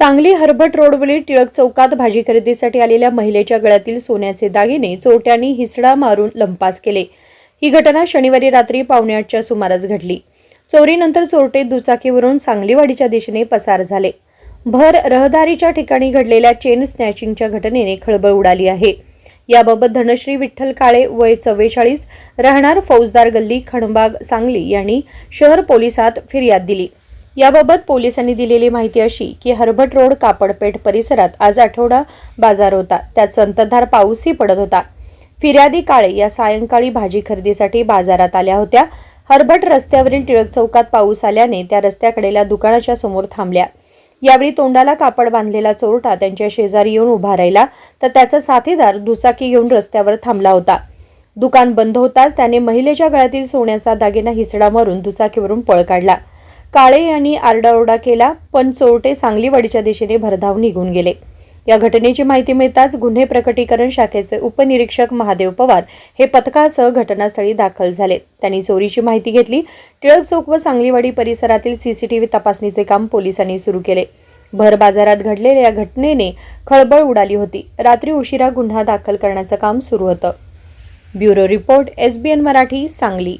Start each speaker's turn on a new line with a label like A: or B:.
A: सांगली हरभट रोडवरील टिळक चौकात भाजी खरेदीसाठी आलेल्या महिलेच्या गळ्यातील सोन्याचे दागिने चोरट्यांनी हिसडा मारून लंपास केले. ही घटना शनिवारी रात्री पावणे आठच्या सुमारास घडली. चोरीनंतर चोरटे दुचाकीवरून सांगलीवाडीच्या दिशेने पसार झाले. भर रहदारीच्या ठिकाणी घडलेल्या चेन स्नॅचिंगच्या घटनेने खळबळ उडाली आहे. याबाबत धनश्री विठ्ठल काळे वय चव्वेचाळीस राहणार फौजदार गल्ली खणबाग सांगली यांनी शहर पोलिसात फिर्याद दिली. याबाबत पोलिसांनी दिलेली माहिती अशी की हरभट रोड कापडपेठ परिसरात आज आठवडा बाजार होता. त्यात संततधार पाऊसही पडत होता. फिर्यादी काळे या सायंकाळी भाजी खरेदीसाठी बाजारात आल्या होत्या. हरभट रस्त्यावरील टिळक चौकात पाऊस आल्याने त्या रस्त्याकडेल्या दुकानाच्या समोर थांबल्या. यावेळी तोंडाला कापड बांधलेला चोरटा त्यांच्या शेजारी येऊन उभा राहिला तर त्याचा साथीदार दुचाकी घेऊन रस्त्यावर थांबला होता. दुकान बंद होताच त्याने महिलेच्या गळ्यातील सोन्याचा दागिना हिसडा मारून दुचाकीवरून पळ काढला. काळे यांनी आरडाओरडा केला पण चोरटे सांगलीवाडीच्या दिशेने भरधाव निघून गेले. या घटनेची माहिती मिळताच गुन्हे प्रकटीकरण शाखेचे उपनिरीक्षक महादेव पवार हे पथकासह घटनास्थळी दाखल झाले त्यांनी चोरीची माहिती घेतली. टिळक चौक व सांगलीवाडी परिसरातील सीसीटीव्ही तपासणीचे काम पोलिसांनी सुरू केले. भर बाजारात घडलेल्या या घटनेने खळबळ उडाली होती. रात्री उशिरा गुन्हा दाखल करण्याचं काम सुरू होतं. Bureau report SBN Marathi Sangli.